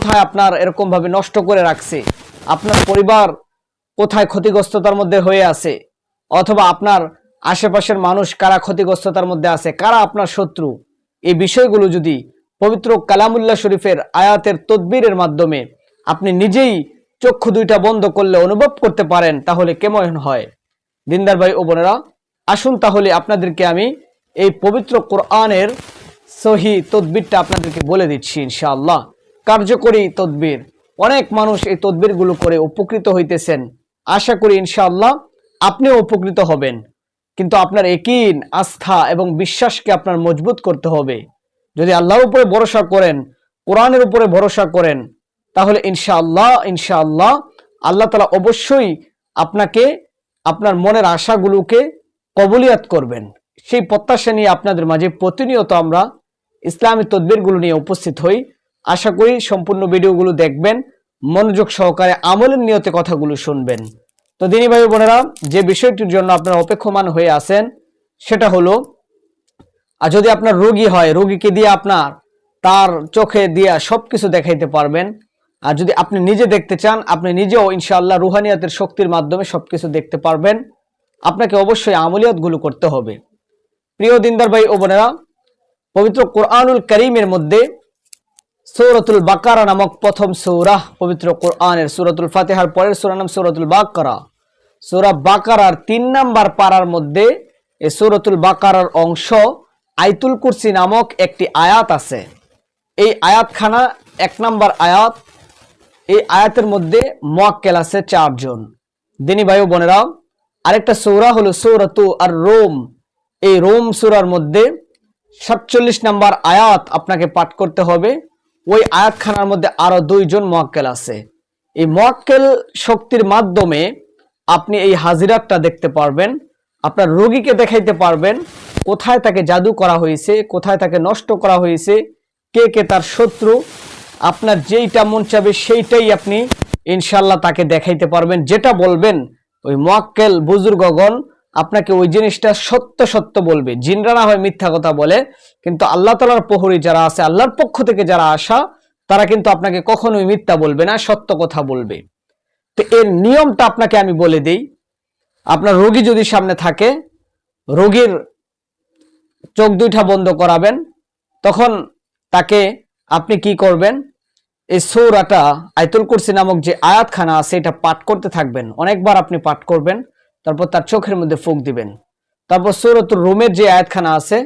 কোথায় আপনার এরকম ভাবে নষ্ট করে রাখছে? আপনার পরিবার কোথায় ক্ষতিগ্রস্ততার মধ্যে হয়ে আছে? অথবা আপনার আশেপাশের মানুষ কারা ক্ষতিগ্রস্ততার মধ্যে আছে? কারা আপনার শত্রু? এই বিষয়গুলো যদি পবিত্র কালামুল্লাহ শরীফের আয়াতের তদবিরের মাধ্যমে আপনি নিজেই চক্ষু দুইটা বন্ধ করলে অনুভব করতে পারেন, তাহলে কেমন হয়? দিনদার ভাই ও বোনেরা, আসুন তাহলে আপনাদেরকে আমি এই পবিত্র কোরআনের সহি তদবিরটা আপনাদেরকে বলে দিচ্ছি ইনশাআল্লাহ। কার্যকরী তদবির। অনেক মানুষ এই তদবিরগুলো করে উপকৃত হইতেছেন। আশা করি ইনশাআল্লাহ আপনিও উপকৃত হবেন। কিন্তু আপনার একিন আস্থা এবং বিশ্বাসকে আপনার মজবুত করতে হবে। যদি আল্লাহর উপরে ভরসা করেন, কোরআনের উপরে ভরসা করেন, তাহলে ইনশাআল্লাহ ইনশাআল্লাহ আল্লাহ তালা অবশ্যই আপনাকে, আপনার মনের আশাগুলোকে কবুলিয়াত করবেন। সেই প্রত্যাশা নিয়ে আপনাদের মাঝে প্রতিনিয়ত আমরা ইসলামী তদবিরগুলো নিয়ে উপস্থিত হই। আশা করি সম্পূর্ণ ভিডিওগুলো দেখবেন, মনোযোগ সহকারে আমলের নিয়তে কথাগুলো শুনবেন। তো দিনী ভাই বোনেরা, যে বিষয়টির জন্য আপনারা অপেক্ষমান হয়ে আছেন, সেটা হলো, আর যদি আপনার রোগী হয়, রোগীকে দিয়ে আপনার, তার চোখে দিয়া সবকিছু দেখাইতে পারবেন, আর যদি আপনি নিজে দেখতে চান, আপনি নিজেও ইনশাআল্লাহ রুহানিয়াতের শক্তির মাধ্যমে সবকিছু দেখতে পারবেন। আপনাকে অবশ্যই আমলিয়াতগুলো করতে হবে। প্রিয় দিনদার ভাই ও বোনেরা, পবিত্র কোরআনুল করিমের মধ্যে সৌরতুল বাকারা নামক প্রথম সৌরাহ পবিত্র কোরআনের সুরতুল ফাতেহার পরের সৌরা নাম সৌরতুল বাকারা। সৌরা বাকারার তিন নাম্বার পাড়ার মধ্যে এ সৌরতুল বাকারার অংশ আইতুল কুরসি নামক একটি আয়াত আছে। এই আয়াতখানা, এক নাম্বার আয়াত, এই আয়াতের মধ্যে মোয়াক্কেল আছে চারজন। দিনী ভাই বোনেরা, আরেকটা সৌরা হলো সৌরতু আর রোম এই রোম সূরার মধ্যে সাতচল্লিশ নাম্বার আয়াত আপনাকে পাঠ করতে হবে। ওই আয়াতখানার মধ্যে আরও দুইজন মোয়াক্কেল আছে। এই মোয়াক্কেল শক্তির মাধ্যমে আপনি এই হাজিরাতটা দেখতে পারবেন, আপনার রোগীকে দেখাইতে পারবেন, কোথায় তাকে জাদু করা হয়েছে, কোথায় তাকে নষ্ট করা হয়েছে, কে কে তার শত্রু, আপনার যেইটা মন চাবে সেইটাই আপনি ইনশাল্লাহ তাকে দেখাইতে পারবেন। যেটা বলবেন, ওই মোয়াক্কেল বুজুর্গগণ আপনাকে ওই জিনিসটা সত্য সত্য বলবে। জিনরা না হয় মিথ্যা কথা বলে, কিন্তু আল্লাহ তালার প্রহরী যারা আছে, আল্লাহর পক্ষ থেকে যারা আসা, তারা কিন্তু আপনাকে কখনোই মিথ্যা বলবে না, সত্য কথা বলবে। তো এর নিয়মটা আপনাকে আমি বলে দিই। আপনার রোগী যদি সামনে থাকে, রোগীর চোখ দুইটা বন্ধ করাবেন, তখন তাকে আপনি কি করবেন? এই সৌরাটা আয়তুল কুরসি নামক যে আয়াতখানা আছে, এটা পাঠ করতে থাকবেন। অনেকবার আপনি পাঠ করবেন। তারপর তার চোখের মধ্যে ফুক দিবেন। তারপর সৌরতুর রুমের যে আয়াতখানা আছে,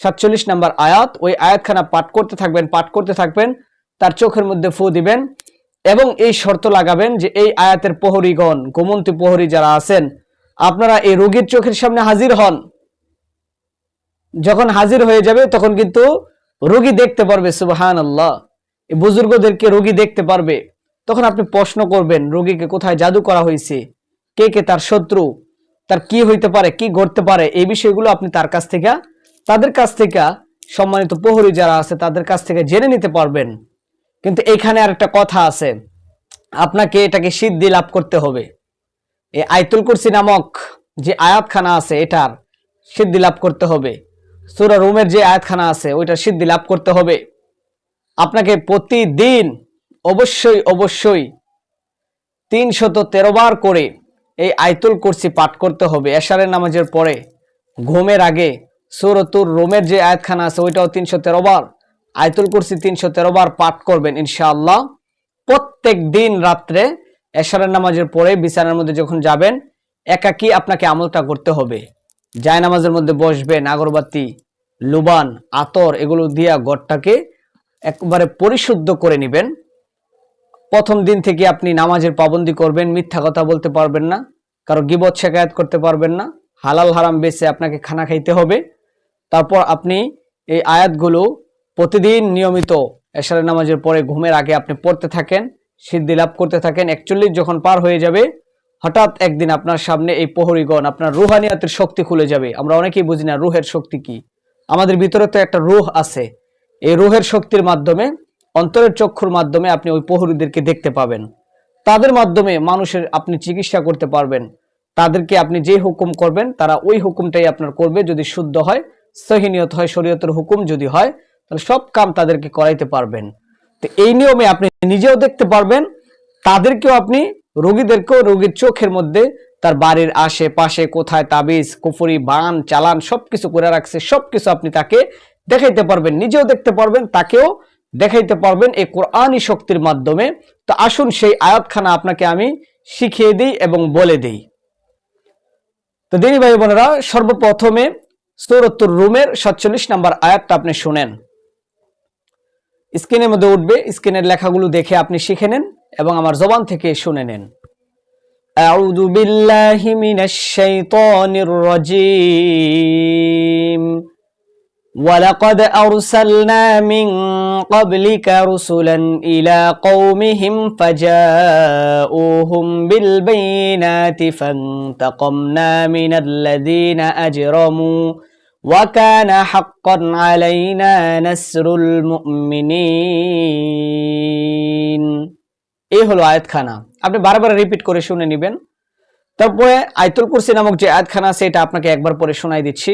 সাতচল্লিশ নাম্বার আয়াত, ওই আয়াতখানা পাঠ করতে থাকবেন, পাঠ করতে থাকবেন, তার চোখের মধ্যে ফু দিবেন এবং এই শর্ত লাগাবেন যে এই আয়াতের প্রহরীগণ, গোমন্তী প্রহরী যারা আছেন, আপনারা এই রোগীর চোখের সামনে হাজির হন। যখন হাজির হয়ে যাবে, তখন কিন্তু রোগী দেখতে পারবে সুবাহান আল্লাহ বুজুর্গদেরকে রোগী দেখতে পারবে। তখন আপনি প্রশ্ন করবেন, রোগীকে কোথায় জাদু করা হয়েছে? কে কে তার শত্রু, তার কি হইতে পারে, কি ঘটতে পারে, এই বিষয়গুলো আপনি তার কাছ থেকে, তাদের কাছ থেকে সম্মানিত প্রহরী যারা আছে তাদের কাছ থেকে জেনে নিতে পারবেন। কিন্তু এখানে আর একটা কথা আছে, আপনাকে এটাকে সিদ্ধি লাভ করতে হবে। এই আয়তুল কুরসি নামক যে আয়াতখানা আছে এটার সিদ্ধি লাভ করতে হবে। সুরা রুমের যে আয়াতখানা আছে ওইটার সিদ্ধি লাভ করতে হবে। আপনাকে প্রতিদিন অবশ্যই অবশ্যই তিনশত তেরো বার করে এই আয়তুল কুরসি পাঠ করতে হবে। এশারের নামাজের পরে, ঘুমের আগে সুরতুর রোমের যে আয়াতখানা আছে, ওইটাও তিনশো তেরো বার, আয়তুল কুরসি তিনশো তেরো বার পাঠ করবেন ইনশাআল্লাহ। প্রত্যেক দিন রাত্রে এশারের নামাজের পরে বিছানার মধ্যে যখন যাবেন, একাকি আপনাকে আমলটা করতে হবে। জায় নামাজের মধ্যে বসবেন, আগরবাতি, লুবান, আতর এগুলো দিয়া ঘরটাকে একবারে পরিশুদ্ধ করে নেবেন। প্রথম দিন থেকে আপনি নামাজের পাবন্দি করবেন, মিথ্যা কথা বলতে পারবেন না, কারও গিবত শেখায়ত করতে পারবেন না, হালাল হারাম বেছে আপনাকে খানা খাইতে হবে। তারপর আপনি এই আয়াতগুলো প্রতিদিন নিয়মিত এশারের নামাজের পরে ঘুমের আগে আপনি পড়তে থাকেন, সিদ্ধি লাভ করতে থাকেন, একচল্লিশ যখন পার হয়ে যাবে, হঠাৎ একদিন আপনার সামনে এই প্রহরীগণ, আপনার রুহানিয়াতের শক্তি খুলে যাবে। আমরা অনেকেই বুঝি না রুহের শক্তি কি। আমাদের ভিতরে তো একটা রুহ আছে। এই রুহের শক্তির মাধ্যমে অন্তরের চক্ষুর মাধ্যমে আপনি ওই প্রহরীদেরকে দেখতে পাবেন। তাদের মাধ্যমে মানুষের আপনি চিকিৎসা করতে পারবেন। তাদেরকে আপনি যে হুকুম করবেন, তারা ওই হুকুমটাই আপনার করবে যদি শুদ্ধ হয় সহিনিয়ত হয়, শরীয়তের হুকুম যদি হয়, তাহলে সব কাম তাদেরকে করাইতে পারবেন। তো এই নিয়মে আপনি নিজেও দেখতে পারবেন, তাদেরকেও আপনি, রোগীদেরকেও রোগীর চোখের মধ্যে তার বাড়ির আশেপাশে কোথায় তাবিজ, কুফুরি, বান, চালান সবকিছু করে রাখছে, সবকিছু আপনি তাকে দেখাইতে পারবেন, নিজেও দেখতে পারবেন, তাকেও দেখাইতে পারবেন এই কোরআনই শক্তির মাধ্যমে তো আসুন সেই আয়াতখানা আপনাকে আমি শিখিয়ে দিই এবং বলে দিই তো দিনী ভাই বোনেরা সর্বপ্রথমে সৌরত্তর রুমের সাতচল্লিশ নাম্বার আয়াতটা আপনি শুনেন স্ক্রিনের মধ্যে উঠবে স্ক্রিনের লেখাগুলো দেখে আপনি শিখে নেন এবং আমার জবান থেকে শুনে নেন أعوذ بالله من الشيطان الرجيم ولقد أرسلنا من قبلك رسلا إلى قومهم فجاءوهم بالبينات فانتقمنا من الذين أجرموا وكان حقا علينا نسر المؤمنين এই হলো আয়াতখানা আপনি বারবার রিপিট করে শুনে নেবেন তারপরে আয়তুল কুরসি নামক যে আয়াতখানা আছে এটা আপনাকে একবার পরে শোনাই দিচ্ছি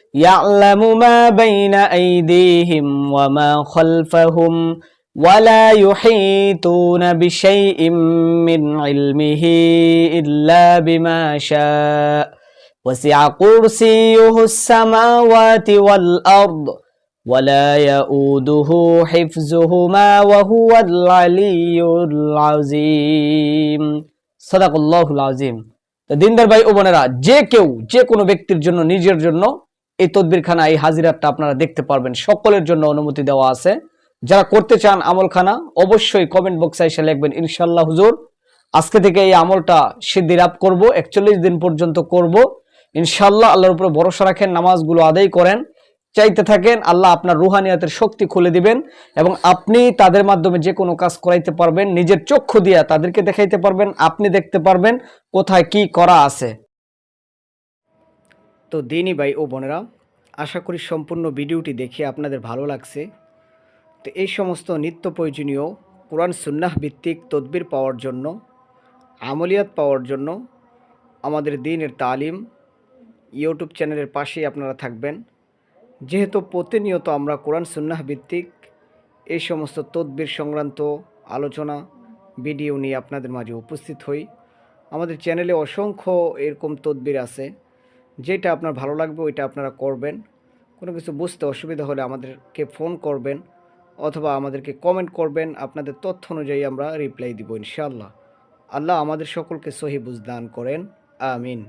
يعلم ما بين أيديهم وما خلفهم ولا يحيطون بشيء من علمه إلا بما شاء وسع كرسيه السماوات والأرض ولا يؤوده حفظهما وهو العلي العظيم صدق الله العظيم তো দিনদার ভাই ও বোনেরা যে কেউ যে কোনো ব্যক্তির জন্য নিজের জন্য এই তদবিরখানা এই হাজিরাতটা আপনারা দেখতে পারবেন। সকলের জন্য অনুমতি দেওয়া আছে। যারা করতে চান আমলখানা, অবশ্যই কমেন্ট বক্সে এসে লিখবেন ইনশাল্লাহ হুজুর, আজকে থেকে এই আমলটা সিদ্ধি লাভ করব, একচল্লিশ দিন পর্যন্ত করব। ইনশাল্লাহ আল্লাহর উপরে ভরসা রাখেন, নামাজগুলো আদায় করেন। চাইতে থাকেন আল্লাহ আপনার রুহানিয়াতের শক্তি খুলে দিবেন এবং আপনি তাদের মাধ্যমে যে কোনো কাজ করাইতে পারবেন, নিজের চক্ষু দিয়া তাদেরকে দেখাইতে পারবেন, আপনি দেখতে পারবেন কোথায় কি করা আছে। তো দিনই ভাই ও বোনেরা, আশা করি সম্পূর্ণ ভিডিওটি দেখে আপনাদের ভালো লাগছে। তো এই সমস্ত নিত্য প্রয়োজনীয় কোরআন সুন্নাহ ভিত্তিক তদবির পাওয়ার জন্য, আমলিয়াত পাওয়ার জন্য আমাদের দিনের তালিম ইউটিউব চ্যানেলের পাশেই আপনারা থাকবেন। যেহেতু প্রতিনিয়ত আমরা কোরআন সুন্নাহ ভিত্তিক এই সমস্ত তদবির সংক্রান্ত আলোচনা, ভিডিও নিয়ে আপনাদের মাঝে উপস্থিত হই। আমাদের চ্যানেলে অসংখ্য এরকম তদবির আছে। যেটা আপনার ভালো লাগবে, ওইটা আপনারা করবেন। কোনো কিছু বুঝতে অসুবিধা হলে আমাদেরকে ফোন করবেন অথবা আমাদেরকে কমেন্ট করবেন। আপনাদের তথ্য অনুযায়ী আমরা রিপ্লাই দিব ইনশাআল্লাহ। আল্লাহ আমাদের সকলকে সহি বুঝদান করেন। আমিন।